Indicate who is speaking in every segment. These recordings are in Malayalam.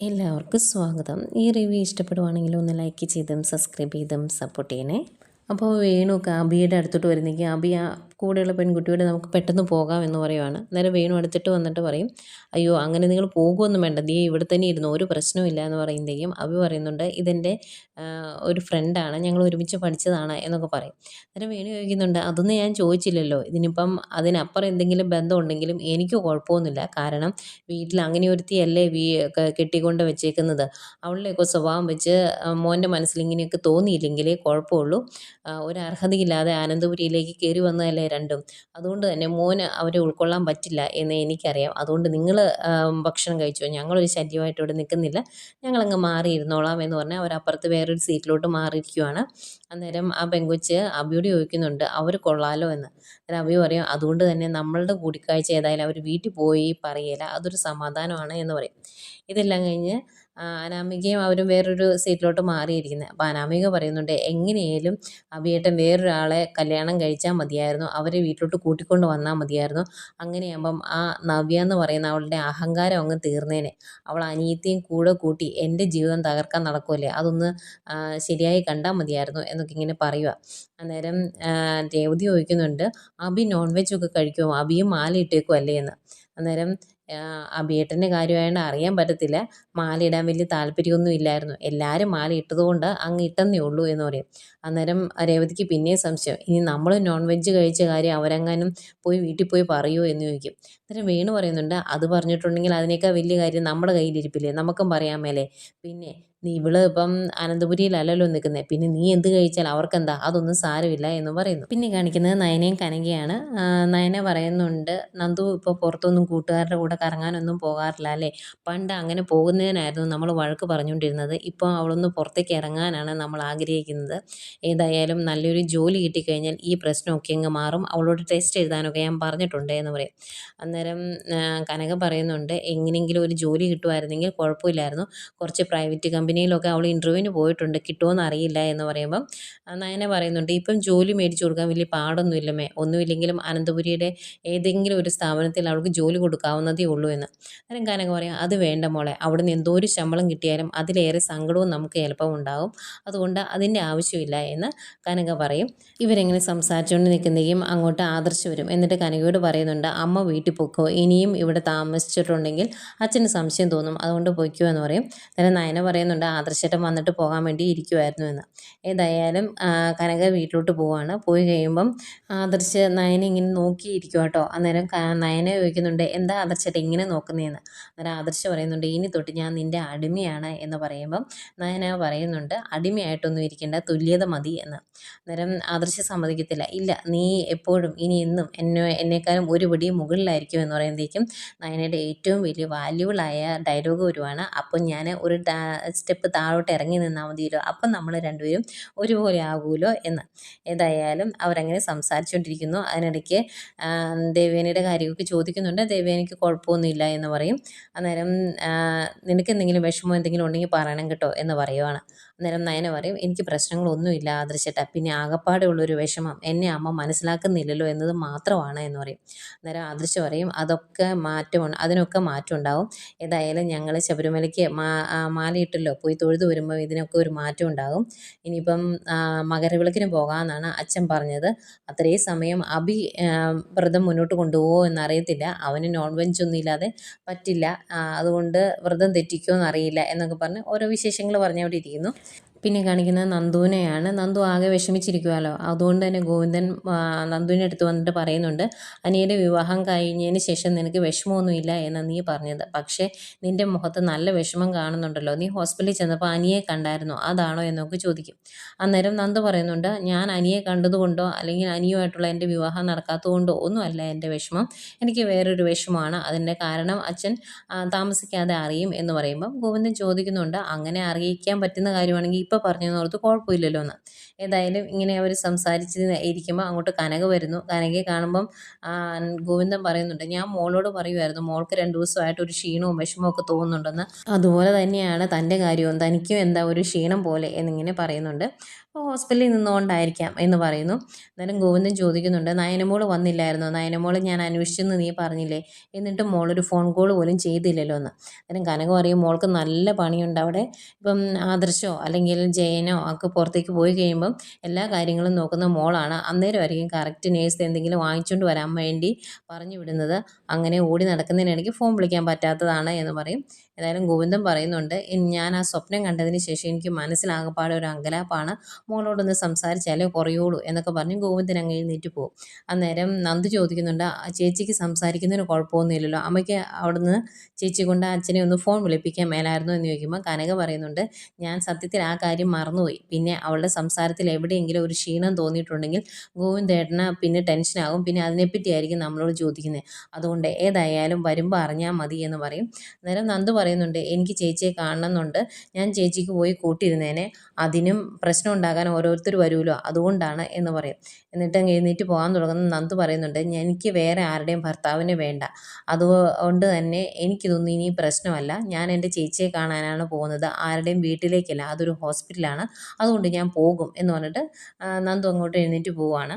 Speaker 1: എല്ലാവർക്കും സ്വാഗതം. ഈ റിവ്യൂ ഇഷ്ടപ്പെടുവാണെങ്കിൽ ഒന്ന് ലൈക്ക് ചെയ്തും സബ്സ്ക്രൈബ് ചെയ്തും സപ്പോർട്ട് ചെയ്യണേ. അപ്പോൾ വേണു കാബിയുടെ അടുത്തോട്ട് വരുന്നെങ്കിൽ അബി ആ കൂടെയുള്ള പെൺകുട്ടിയോട് നമുക്ക് പെട്ടെന്ന് പോകാം എന്ന് പറയുവാണ്. അന്നേരം വേണു അടുത്തിട്ട് വന്നിട്ട് പറയും അയ്യോ അങ്ങനെ നിങ്ങൾ പോകുമൊന്നും വേണ്ട. നീ ഇവിടെ തന്നെ ഇരുന്നു. ഒരു പ്രശ്നമില്ല എന്ന് പറയുമ്പോഴേക്കും അവി പറയുന്നുണ്ട് ഇതെന്റെ ഒരു ഫ്രണ്ടാണ്. ഞങ്ങൾ ഒരുമിച്ച് പഠിച്ചതാണ് എന്നൊക്കെ പറയും. അന്നേരം വേണു ചോദിക്കുന്നുണ്ട് അതൊന്നും ഞാൻ ചോദിച്ചില്ലല്ലോ. ഇതിനിപ്പം അതിനപ്പുറം എന്തെങ്കിലും ബന്ധം ഉണ്ടെങ്കിലും എനിക്ക് കുഴപ്പമൊന്നുമില്ല. കാരണം വീട്ടിൽ അങ്ങനെ ഒരുത്തിയല്ലേ വീ കെട്ടിക്കൊണ്ട് വെച്ചേക്കുന്നത്. അവളുടെയൊക്കെ സ്വഭാവം വെച്ച് മോന്റെ മനസ്സിൽ ഇങ്ങനെയൊക്കെ തോന്നിയില്ലെങ്കിലേ കുഴപ്പമുള്ളൂ. ഒരു അർഹതയില്ലാതെ ആനന്ദപുരിയിലേക്ക് കയറി വന്നതല്ലേ രണ്ടും. അതുകൊണ്ട് തന്നെ മോന് അവരെ ഉൾക്കൊള്ളാൻ പറ്റില്ല എന്ന് എനിക്കറിയാം. അതുകൊണ്ട് നിങ്ങൾ ഭക്ഷണം കഴിച്ചോ? ഞങ്ങളൊരു ശല്യമായിട്ട് ഇവിടെ നിൽക്കുന്നില്ല. ഞങ്ങളങ്ങ് മാറിയിരുന്നോളാം എന്ന് പറഞ്ഞാൽ അവരപ്പുറത്ത് വേറൊരു സീറ്റിലോട്ട് മാറിയിരിക്കുവാണ്. അന്നേരം ആ പെങ്കൊച്ച് അബിയോട് ചോദിക്കുന്നുണ്ട് അവർ കൊള്ളാലോ എന്ന്? അന്നേരം അബി പറയും അതുകൊണ്ട് തന്നെ നമ്മളുടെ കൂടിക്കാഴ്ച ഏതായാലും അവർ വീട്ടിൽ പോയി പറയില്ല അതൊരു സമാധാനമാണ് എന്ന് പറയും. ഇതെല്ലാം കഴിഞ്ഞ് അനാമികയും അവരും വേറൊരു സീറ്റിലോട്ട് മാറിയിരിക്കുന്നത് അപ്പോൾ അനാമിക പറയുന്നുണ്ട് എങ്ങനെയായാലും അഭിയേട്ടൻ വേറൊരാളെ കല്യാണം കഴിച്ചാൽ മതിയായിരുന്നു. അവരെ വീട്ടിലോട്ട് കൂട്ടിക്കൊണ്ട് വന്നാൽ മതിയായിരുന്നു. അങ്ങനെയാകുമ്പം ആ നവ്യ എന്ന് പറയുന്ന അവളുടെ അഹങ്കാരം അങ്ങ് തീർന്നേനെ. അവൾ അനിയത്തെയും കൂടെ കൂട്ടി എന്റെ ജീവിതം തകർക്കാൻ നടക്കുമല്ലേ അതൊന്ന് ശരിയായി കണ്ടാൽ മതിയായിരുന്നു എന്നൊക്കെ ഇങ്ങനെ പറയുക അന്നേരം രേവതി ചോദിക്കുന്നുണ്ട് അബി നോൺ വെജ് ഒക്കെ കഴിക്കുമോ അബിയും മാല ഇട്ടേക്കുമല്ലേ എന്ന്. അന്നേരം അഭിയേട്ടന്റെ കാര്യമായതുകൊണ്ട് അറിയാൻ പറ്റത്തില്ല. മാലയിടാൻ വലിയ താല്പര്യമൊന്നും ഇല്ലായിരുന്നു. എല്ലാവരും മാല ഇട്ടതുകൊണ്ട് അങ്ങ് ഇട്ടെന്നേ ഉള്ളൂ എന്ന് പറയും. അന്നേരം രേവതിക്ക് പിന്നെയും സംശയം. ഇനി നമ്മൾ നോൺ വെജ് കഴിച്ച കാര്യം അവരെങ്ങാനും പോയി വീട്ടിൽ പോയി പറയുമോ എന്ന് ചോദിക്കും. അന്നേരം വേണു പറയുന്നുണ്ട്. അത് പറഞ്ഞിട്ടുണ്ടെങ്കിൽ അതിനേക്കാൾ വലിയ കാര്യം നമ്മുടെ കയ്യിലിരിപ്പില്ലേ? നമുക്കും പറയാൻ പിന്നെ നീ ഇവൾ ഇപ്പം അനന്തപുരിയിലല്ലല്ലോ നിൽക്കുന്നത് പിന്നെ നീ എന്ത് കഴിച്ചാൽ അവർക്കെന്താ? അതൊന്നും സാരമില്ല എന്ന് പറയുന്നു. പിന്നെ കാണിക്കുന്നത് നയനയും കനകയാണ്. നയന പറയുന്നുണ്ട് നന്ദു ഇപ്പോൾ പുറത്തൊന്നും കൂട്ടുകാരുടെ കൂടെ കറങ്ങാനൊന്നും പോകാറില്ല അല്ലേ? പണ്ട് അങ്ങനെ പോകുന്നതിനായിരുന്നു നമ്മൾ വഴക്ക് പറഞ്ഞുകൊണ്ടിരുന്നത്. ഇപ്പോൾ അവളൊന്ന് പുറത്തേക്ക് ഇറങ്ങാനാണ് നമ്മൾ ആഗ്രഹിക്കുന്നത്. ഏതായാലും നല്ലൊരു ജോലി കിട്ടിക്കഴിഞ്ഞാൽ ഈ പ്രശ്നമൊക്കെ അങ്ങ് മാറും. അവളോട് ടെസ്റ്റ് എഴുതാനൊക്കെ ഞാൻ പറഞ്ഞിട്ടുണ്ട് എന്ന് പറയും. അന്നേരം കനക പറയുന്നുണ്ട് എങ്ങനെയെങ്കിലും ഒരു ജോലി കിട്ടുമായിരുന്നെങ്കിൽ കുഴപ്പമില്ലായിരുന്നു. കുറച്ച് പ്രൈവറ്റ് കമ്പനിയിലൊക്കെ അവൾ ഇന്റർവ്യൂവിന് പോയിട്ടുണ്ട്. കിട്ടുമോയെന്ന് അറിയില്ല എന്ന് പറയുമ്പം നയന പറയുന്നുണ്ട് ഇപ്പം ജോലി മേടിച്ചു കൊടുക്കാൻ വലിയ പാടൊന്നുമില്ലമേ ഒന്നുമില്ലെങ്കിലും അനന്തപുരിയുടെ ഏതെങ്കിലും ഒരു സ്ഥാപനത്തിൽ അവൾക്ക് ജോലി കൊടുക്കാവുന്നതേ ഉള്ളൂ എന്ന്. അന്നേരം കനക പറയാം അത് വേണ്ട മോളെ. അവിടെ നിന്ന് എന്തോ ഒരു ശമ്പളം കിട്ടിയാലും അതിലേറെ സങ്കടവും നമുക്ക് ചിലപ്പം ഉണ്ടാകും അതുകൊണ്ട് അതിന്റെ ആവശ്യമില്ല എന്ന് കനക പറയും. ഇവരെങ്ങനെ സംസാരിച്ചുകൊണ്ട് നിൽക്കുന്നതെങ്കിലും അങ്ങോട്ട് ആദർശ് വരും. എന്നിട്ട് കനകയോട് പറയുന്നുണ്ട് അമ്മ വീട്ടിൽ പൊക്കോ ഇനിയും ഇവിടെ താമസിച്ചിട്ടുണ്ടെങ്കിൽ അച്ഛന് സംശയം തോന്നും. അതുകൊണ്ട് പൊയ്ക്കോ എന്ന് പറയും. അന്നേരം നയന പറയുന്നുണ്ട് പറയുന്നുണ്ട് ആദർശേട്ടൻ വന്നിട്ട് പോകാൻ വേണ്ടി ഇരിക്കുമായിരുന്നു എന്ന് ഏതായാലും കനക വീട്ടിലോട്ട് പോവാണ്. പോയി കഴിയുമ്പം ആദർശ് നയനെ ഇങ്ങനെ നോക്കിയിരിക്കും കേട്ടോ അന്നേരം നയനെ ചോദിക്കുന്നുണ്ട് എന്താ ആദർശേട്ടൻ ഇങ്ങനെ നോക്കുന്നതെന്ന് അന്നേരം ആദർശ് പറയുന്നുണ്ട് ഇനി തൊട്ട് ഞാൻ നിന്റെ അടിമയാണ് എന്ന് പറയുമ്പം നയന പറയുന്നുണ്ട് അടിമയായിട്ടൊന്നും ഇരിക്കേണ്ട തുല്യത മതി എന്ന്. അന്നേരം ആദർശ് സമ്മതിക്കത്തില്ല ഇല്ല നീ എപ്പോഴും ഇനി എന്നും എന്നെ എന്നെക്കാളും ഒരു പടി മുകളിലായിരിക്കും എന്ന് പറയുമ്പോഴേക്കും നയനയുടെ ഏറ്റവും വലിയ വാല്യുബിളായ ഡയലോഗ് വരുവാണ് അപ്പം ഞാൻ ഒരു സ്റ്റെപ്പ് താഴോട്ട് ഇറങ്ങി നിന്നാൽ മതിയല്ലോ. അപ്പം നമ്മൾ രണ്ടുപേരും ഒരുപോലെ ആകുമല്ലോ എന്ന്. ഏതായാലും അവരങ്ങനെ സംസാരിച്ചുകൊണ്ടിരിക്കുന്നു അതിനിടയ്ക്ക് ദേവേനയുടെ കാര്യമൊക്കെ ചോദിക്കുന്നുണ്ട്. ദേവേനയ്ക്ക് കുഴപ്പമൊന്നുമില്ല എന്ന് പറയും. അന്നേരം നിനക്ക് എന്തെങ്കിലും വിഷമോ എന്തെങ്കിലും ഉണ്ടെങ്കിൽ പറയണം കേട്ടോ എന്ന് പറയുവാണ്. അന്നേരം നയന പറയും എനിക്ക് പ്രശ്നങ്ങളൊന്നുമില്ല ആദർശട്ട. പിന്നെ ആകപ്പാടെ ഉള്ളൊരു വിഷമം എന്നെ അമ്മ മനസ്സിലാക്കുന്നില്ലല്ലോ എന്നത് മാത്രമാണ് എന്ന് പറയും. അന്നേരം ആദർശ പറയും അതൊക്കെ മാറ്റം അതിനൊക്കെ മാറ്റം ഉണ്ടാവും. ഏതായാലും ഞങ്ങൾ ശബരിമലയ്ക്ക് മാലയിട്ടല്ലോ. പോയി തൊഴുതു വരുമ്പോൾ ഇതിനൊക്കെ ഒരു മാറ്റം ഉണ്ടാകും. ഇനിയിപ്പം മകരവിളക്കിന് പോകാമെന്നാണ് അച്ഛൻ പറഞ്ഞത്. അത്രയും സമയം അഭി വ്രതം മുന്നോട്ട് കൊണ്ടുപോകുമോ എന്നറിയത്തില്ല. അവന് നോൺ വെജ് ഒന്നും ഇല്ലാതെ പറ്റില്ല. അതുകൊണ്ട് വ്രതം തെറ്റിക്കുമോ എന്നറിയില്ല എന്നൊക്കെ പറഞ്ഞ് ഓരോ വിശേഷങ്ങൾ പറഞ്ഞവിടെ ഇരിക്കുന്നു പിന്നെ കാണിക്കുന്നത് നന്ദുവിനെയാണ്. നന്ദു ആകെ വിഷമിച്ചിരിക്കുമല്ലോ അതുകൊണ്ട് തന്നെ ഗോവിന്ദൻ നന്ദുവിന്റെ അടുത്ത് വന്നിട്ട് പറയുന്നുണ്ട് അനിയുടെ വിവാഹം കഴിഞ്ഞതിന് ശേഷം നിനക്ക് വിഷമമൊന്നുമില്ല എന്ന് നീ പറഞ്ഞത്. പക്ഷേ നിന്റെ മുഖത്ത് നല്ല വിഷമം കാണുന്നുണ്ടല്ലോ. നീ ഹോസ്പിറ്റലിൽ ചെന്നപ്പോൾ അനിയെ കണ്ടായിരുന്നോ. അതാണോ? എന്നൊക്കെ ചോദിക്കും. അന്നേരം നന്ദു പറയുന്നുണ്ട് ഞാൻ അനിയെ കണ്ടതുകൊണ്ടോ അല്ലെങ്കിൽ അനിയുമായിട്ടുള്ള എന്റെ വിവാഹം നടക്കാത്തതുകൊണ്ടോ ഒന്നുമല്ല എന്റെ വിഷമം. എനിക്ക് വേറൊരു വിഷമമാണ്. അതിന്റെ കാരണം അച്ഛൻ താമസിക്കാതെ അറിയും എന്ന് പറയുമ്പം ഗോവിന്ദൻ ചോദിക്കുന്നുണ്ട് അങ്ങനെ അറിയിക്കാൻ പറ്റുന്ന കാര്യമാണെങ്കിൽ ഇപ്പോൾ പറഞ്ഞതെന്ന് ഓർത്ത് കുഴപ്പമില്ലല്ലോ എന്ന് ഏതായാലും ഇങ്ങനെ അവർ സംസാരിച്ച് ഇരിക്കുമ്പോൾ അങ്ങോട്ട് കനക വരുന്നു. കനകയെ കാണുമ്പം ഗോവിന്ദൻ പറയുന്നുണ്ട് ഞാൻ മോളോട് പറയുമായിരുന്നു മോൾക്ക് രണ്ട് ദിവസമായിട്ട് ഒരു ക്ഷീണവും വിഷമവും ഒക്കെ തോന്നുന്നുണ്ടെന്ന്. അതുപോലെ തന്നെയാണ് തന്റെ കാര്യവും തനിക്കും എന്താ ഒരു ക്ഷീണം പോലെ എന്നിങ്ങനെ പറയുന്നുണ്ട്. ഹോസ്പിറ്റലിൽ നിന്നുകൊണ്ടായിരിക്കാം എന്ന് പറയുന്നു. അന്നേരം ഗോവിന്ദൻ ചോദിക്കുന്നുണ്ട് നയനമോൾ വന്നില്ലായിരുന്നു? നയനമോൾ ഞാൻ അന്വേഷിച്ചെന്ന് നീ പറഞ്ഞില്ലേ? എന്നിട്ട് മോളൊരു ഫോൺ കോൾ പോലും ചെയ്തില്ലല്ലോ എന്ന് അന്നേരം കനകം അറിയും മോൾക്ക് നല്ല പണിയുണ്ട് അവിടെ. ഇപ്പം ആദർശോ അല്ലെങ്കിൽ ജയനോ ഒക്കെ പുറത്തേക്ക് പോയി കഴിയുമ്പം എല്ലാ കാര്യങ്ങളും നോക്കുന്ന മോളാണ്. അന്നേരം ആയിരിക്കും കറക്റ്റ് നേഴ്സ് എന്തെങ്കിലും വാങ്ങിച്ചുകൊണ്ട് വരാൻ വേണ്ടി പറഞ്ഞു വിടുന്നത്. അങ്ങനെ ഓടി നടക്കുന്നതിനിടയ്ക്ക് ഫോൺ വിളിക്കാൻ പറ്റാത്തതാണ് എന്ന് പറയും. ഏതായാലും ഗോവിന്ദൻ പറയുന്നുണ്ട് ഞാൻ ആ സ്വപ്നം കണ്ടതിന് ശേഷം എനിക്ക് മനസ്സിലാകപ്പാടെ ഒരു അങ്കലാപ്പാണ്. മോളോടൊന്ന് സംസാരിച്ചാലേ കുറയുള്ളൂ എന്നൊക്കെ പറഞ്ഞ് ഗോവിന്ദൻ അങ്ങ് എഴുന്നേറ്റ് പോകും അന്നേരം നന്ദു ചോദിക്കുന്നുണ്ട് ചേച്ചിക്ക് സംസാരിക്കുന്നതിന് കുഴപ്പമൊന്നുമില്ലല്ലോ? അമ്മയ്ക്ക് അവിടുന്ന് ചേച്ചി കൊണ്ട് അച്ഛനെ ഒന്ന് ഫോൺ വിളിപ്പിക്കാൻ മേലായിരുന്നു? എന്ന് ചോദിക്കുമ്പോൾ കനക പറയുന്നുണ്ട് ഞാൻ സത്യത്തിൽ ആ കാര്യം മറന്നുപോയി. പിന്നെ അവളുടെ സംസാരത്തിൽ എവിടെയെങ്കിലും ഒരു ക്ഷീണം തോന്നിയിട്ടുണ്ടെങ്കിൽ ഗോവിന്ദേട്ടന് പിന്നെ ടെൻഷനാകും. പിന്നെ അതിനെപ്പറ്റിയായിരിക്കും നമ്മളോട് ചോദിക്കുന്നത്. അതുകൊണ്ട് ഏതായാലും വരുമ്പോൾ അറിഞ്ഞാൽ മതി എന്ന് പറയും. അന്നേരം നന്ദു പറയുന്നുണ്ട് എനിക്ക് ചേച്ചിയെ കാണണമെന്നുണ്ട്. ഞാൻ ചേച്ചിക്ക് പോയി കൂട്ടിയിരുന്നേനെ അതിനും പ്രശ്നം ഉണ്ടാകാൻ ഓരോരുത്തർ വരുമല്ലോ. അതുകൊണ്ടാണ് എന്ന് പറയും. എന്നിട്ട് എഴുന്നേറ്റ് പോകാൻ തുടങ്ങുന്ന നന്ദു പറയുന്നുണ്ട് എനിക്ക് വേറെ ആരുടെയും ഭർത്താവിനെ വേണ്ട. അതുകൊണ്ട് തന്നെ എനിക്കിതൊന്നും ഇനി പ്രശ്നമല്ല. ഞാൻ എന്റെ ചേച്ചിയെ കാണാനാണ് പോകുന്നത്. ആരുടെയും വീട്ടിലേക്കല്ല. അതൊരു ഹോസ്പിറ്റലാണ്. അതുകൊണ്ട് ഞാൻ പോകും എന്ന് പറഞ്ഞിട്ട് നന്ദു അങ്ങോട്ട് എഴുന്നേറ്റ് പോവുകയാണ്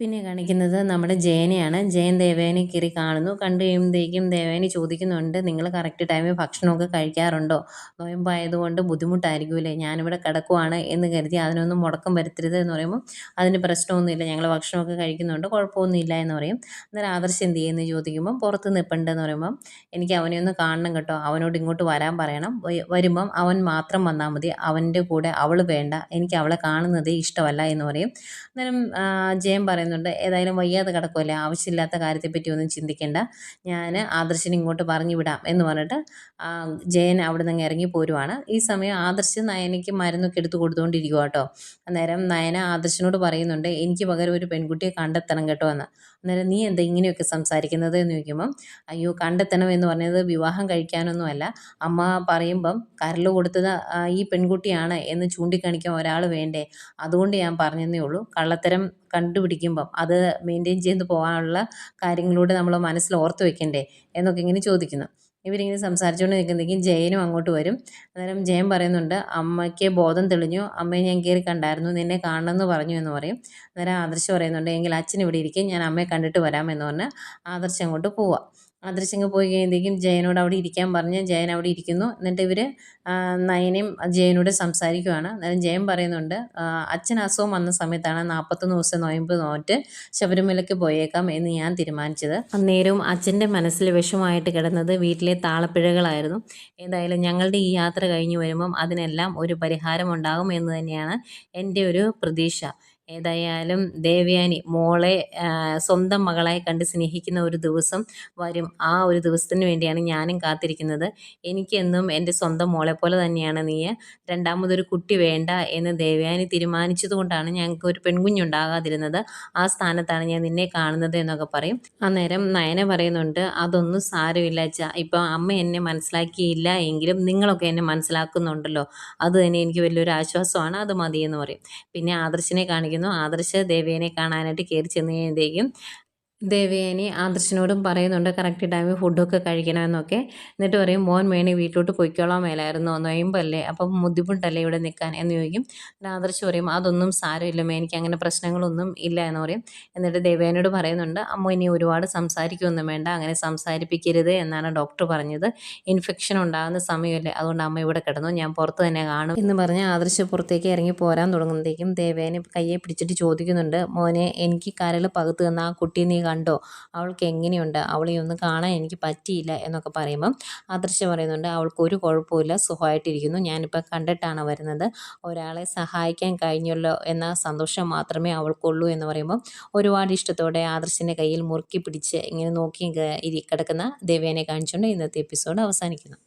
Speaker 1: പിന്നെ കാണിക്കുന്നത് നമ്മുടെ ജയനെയാണ്. ജയൻ ദേവേനെ കയറി കാണുന്നു. കണ്ടു കഴിയുമ്പോഴത്തേക്കും ദേവേനെ ചോദിക്കുന്നുണ്ട് നിങ്ങൾ കറക്റ്റ് ടൈമിൽ ഭക്ഷണമൊക്കെ കഴിക്കാറുണ്ടോ? നോയമ്പായതുകൊണ്ട് ബുദ്ധിമുട്ടായിരിക്കുമല്ലേ ഞാനിവിടെ കിടക്കുവാണ് എന്ന് കരുതി അതിനൊന്നും മുടക്കം വരുത്തരുത് എന്ന് പറയുമ്പോൾ അതിന് പ്രശ്നമൊന്നുമില്ല. ഞങ്ങൾ ഭക്ഷണമൊക്കെ കഴിക്കുന്നുണ്ട് കുഴപ്പമൊന്നുമില്ല എന്ന് പറയും. അന്നേരം ആദർശ് എന്ത് ചെയ്യുമെന്ന് ചോദിക്കുമ്പോൾ പുറത്ത് നിൽപ്പുണ്ടെന്ന് പറയുമ്പം എനിക്ക് അവനെ ഒന്ന് കാണണം കേട്ടോ. അവനോട് ഇങ്ങോട്ട് വരാൻ പറയണം. വരുമ്പം അവൻ മാത്രം വന്നാൽ മതി. അവന്റെ കൂടെ അവൾ വേണ്ട. എനിക്ക് അവളെ കാണുന്നതേ ഇഷ്ടമല്ല എന്ന് പറയും. അന്നേരം ജയൻ പറയുന്നത് പറയുന്നുണ്ട് ഏതായാലും വയ്യാതെ കിടക്കുമല്ലേ ആവശ്യമില്ലാത്ത കാര്യത്തെപ്പറ്റി ഒന്നും ചിന്തിക്കേണ്ട. ഞാൻ ആദർശിനെ ഇങ്ങോട്ട് പറഞ്ഞു വിടാം എന്ന് പറഞ്ഞിട്ട് ജയൻ അവിടെ നിന്ന് ഇറങ്ങി പോരുവാണ്. ഈ സമയം ആദർശ് നയനയ്ക്ക് മരുന്നൊക്കെ എടുത്തു കൊടുത്തുകൊണ്ടിരിക്കുക കേട്ടോ അന്നേരം നയന ആദർശിനോട് പറയുന്നുണ്ട് എനിക്ക് പകരം ഒരു പെൺകുട്ടിയെ കണ്ടെത്തണം കേട്ടോ എന്ന്. അന്നേരം നീ എന്താ ഇങ്ങനെയൊക്കെ സംസാരിക്കുന്നത്? എന്ന് ചോദിക്കുമ്പം അയ്യോ കണ്ടെത്തണം എന്ന് പറഞ്ഞത് വിവാഹം കഴിക്കാനൊന്നുമല്ല അമ്മ പറയുമ്പം കരൽ കൊടുത്തത് ഈ പെൺകുട്ടിയാണ് എന്ന് ചൂണ്ടിക്കാണിക്കാൻ ഒരാൾ വേണ്ടേ? അതുകൊണ്ട് ഞാൻ പറഞ്ഞതേ ഉള്ളൂ. കള്ളത്തരം കണ്ടുപിടിക്കുമ്പം അത് മെയിന്റെയിൻ ചെയ്ത് പോകാനുള്ള കാര്യങ്ങളൂടെ നമ്മൾ മനസ്സിൽ ഓർത്ത് വെക്കണ്ടേ എന്നൊക്കെ ഇങ്ങനെ ചോദിക്കുന്നു. ഇവരിങ്ങനെ സംസാരിച്ചുകൊണ്ട് നിൽക്കുന്നെങ്കിൽ ജയനും അങ്ങോട്ട് വരും. അന്നേരം ജയൻ പറയുന്നുണ്ട് അമ്മയ്ക്ക് ബോധം തെളിഞ്ഞു. അമ്മയെ ഞാൻ കയറി കണ്ടായിരുന്നു. നിന്നെ കാണണമെന്ന് പറഞ്ഞു എന്ന് പറയും. അന്നേരം ആദർശ് പറയുന്നുണ്ട് എങ്കിൽ അച്ഛൻ ഇവിടെ ഇരിക്കും. ഞാൻ അമ്മയെ കണ്ടിട്ട് വരാം എന്ന് പറഞ്ഞ് ആദർശ് അങ്ങോട്ട് പോവാം. ആദർശങ്ങ് പോയി കഴിയുമ്പോഴത്തേക്കും ജയനോട് അവിടെ ഇരിക്കാൻ പറഞ്ഞ്. ജയൻ അവിടെ ഇരിക്കുന്നു. എന്നിട്ട് ഇവർ നയനയും ജയനോട് സംസാരിക്കുവാണ്. അന്നേരം ജയൻ പറയുന്നുണ്ട് അച്ഛൻ അസുഖം വന്ന സമയത്താണ് നാൽപ്പത്തൊന്ന് ദിവസം നോയമ്പ് നോറ്റ് ശബരിമലയ്ക്ക് പോയേക്കാം എന്ന് ഞാൻ തീരുമാനിച്ചത്. അന്നേരവും അച്ഛന്റെ മനസ്സിൽ വിഷമമായിട്ട് കിടന്നത് വീട്ടിലെ താളപ്പിഴകളായിരുന്നു. ഏതായാലും ഞങ്ങളുടെ ഈ യാത്ര കഴിഞ്ഞു വരുമ്പം അതിനെല്ലാം ഒരു പരിഹാരം ഉണ്ടാകും എന്ന് തന്നെയാണ് എന്റെ ഒരു പ്രതീക്ഷ. ഏതായാലും ദേവയാനി മോളെ സ്വന്തം മകളായി കണ്ട് സ്നേഹിക്കുന്ന ഒരു ദിവസം വരും. ആ ഒരു ദിവസത്തിന് വേണ്ടിയാണ് ഞാനും കാത്തിരിക്കുന്നത്. എനിക്കെന്നും എന്റെ സ്വന്തം മോളെ പോലെ തന്നെയാണ് നീ. രണ്ടാമതൊരു കുട്ടി വേണ്ട എന്ന് ദേവയാനി തീരുമാനിച്ചതുകൊണ്ടാണ് ഞങ്ങൾക്ക് ഒരു പെൺകുഞ്ഞുണ്ടാകാതിരുന്നത്. ആ സ്ഥാനത്താണ് ഞാൻ നിന്നെ കാണുന്നത് എന്നൊക്കെ പറയും. അന്നേരം നയന പറയുന്നുണ്ട് അതൊന്നും സാരമില്ല അച്ഛ. ഇപ്പം അമ്മ എന്നെ മനസ്സിലാക്കിയില്ല എങ്കിലും നിങ്ങളൊക്കെ എന്നെ മനസ്സിലാക്കുന്നുണ്ടല്ലോ. അത് തന്നെ എനിക്ക് വലിയൊരു ആശ്വാസമാണ്. അത് മതിയെന്ന് പറയും. പിന്നെ ആദർശിനെ കാണിക്കും കാണിക്കുന്നു ആദർശ ദേവേനെ കാണാനായിട്ട് കയറി ചെന്ന് കഴിയുമ്പോഴത്തേക്കും ദേവയാനി ആദർശനോടും പറയുന്നുണ്ട് കറക്റ്റ് ടൈമിൽ ഫുഡൊക്കെ കഴിക്കണമെന്നൊക്കെ. എന്നിട്ട് പറയും മോൻ വേണി വീട്ടിലോട്ട് പൊയ്ക്കോളാൻ മേലായിരുന്നു നൊയമ്പല്ലേ അപ്പം ബുദ്ധിമുട്ടല്ലേ ഇവിടെ നിൽക്കാൻ? എന്ന് ചോദിക്കും. ആദർശ് പറയും അതൊന്നും സാരമില്ല മേനിക്ക് അങ്ങനെ പ്രശ്നങ്ങളൊന്നും ഇല്ല എന്ന് പറയും. എന്നിട്ട് ദേവയാനിയോട് പറയുന്നുണ്ട് അമ്മ ഇനി ഒരുപാട് സംസാരിക്കുകയൊന്നും വേണ്ട അങ്ങനെ സംസാരിപ്പിക്കരുത് എന്നാണ് ഡോക്ടർ പറഞ്ഞത്. ഇൻഫെക്ഷൻ ഉണ്ടാകുന്ന സമയമല്ലേ അതുകൊണ്ട് അമ്മ ഇവിടെ കിടന്നു ഞാൻ പുറത്ത് തന്നെ കാണും എന്ന് പറഞ്ഞ് ആദർശ് പുറത്തേക്ക് ഇറങ്ങി പോരാൻ തുടങ്ങുന്നതേക്കും ദേവേനെ കയ്യെ പിടിച്ചിട്ട് ചോദിക്കുന്നുണ്ട് മോനെ എനിക്ക് കരൾ പകുത്ത് തന്ന ആ കുട്ടി നീ കണ്ടോ? അവൾക്ക് എങ്ങനെയുണ്ട്? അവളെ ഒന്ന് കാണാൻ എനിക്ക് പറ്റിയില്ല എന്നൊക്കെ പറയുമ്പം ആദർശ പറയുന്നുണ്ട് അവൾക്ക് ഒരു കുഴപ്പമില്ല സുഖമായിട്ടിരിക്കുന്നു. ഞാനിപ്പോൾ കണ്ടിട്ടാണ് വരുന്നത്. ഒരാളെ സഹായിക്കാൻ കഴിഞ്ഞല്ലോ എന്ന സന്തോഷം മാത്രമേ അവൾക്കുള്ളൂ എന്ന് പറയുമ്പം ഒരുപാട് ഇഷ്ടത്തോടെ ആദർശിന്റെ കയ്യിൽ മുറുക്കി പിടിച്ച് ഇങ്ങനെ നോക്കി കിടക്കുന്ന ദേവേനെ കാണിച്ചുകൊണ്ട് ഇന്നത്തെ എപ്പിസോഡ് അവസാനിക്കുന്നു.